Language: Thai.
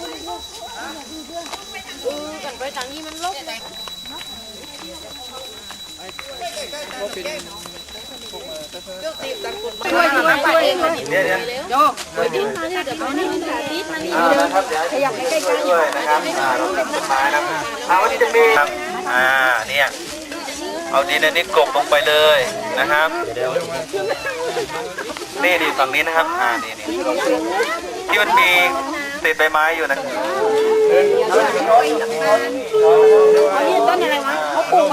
อือกันไปทางนี้มันลบเลยช่วยช่วยช่วยเดี๋ยวเดี๋ยวโยกช่วยดิมาเนี่ยเดี๋ยวมานี่สาธิตมานี่อ่านะครับเดี๋ยวขยับใกล้ๆด้วยนะครับอ่าเราทำต้นไม้นะครับเอาวันนี้จะมีครับอ่าเนี่ยเอาดินอันนี้กบลงไปเลยนะครับนี่นี่ฝั่งนี้นะครับอ่านี่นี่ที่มันมี ติดใบไม้อยู่นะนนี้ต้นอะไรวะเขาปลูก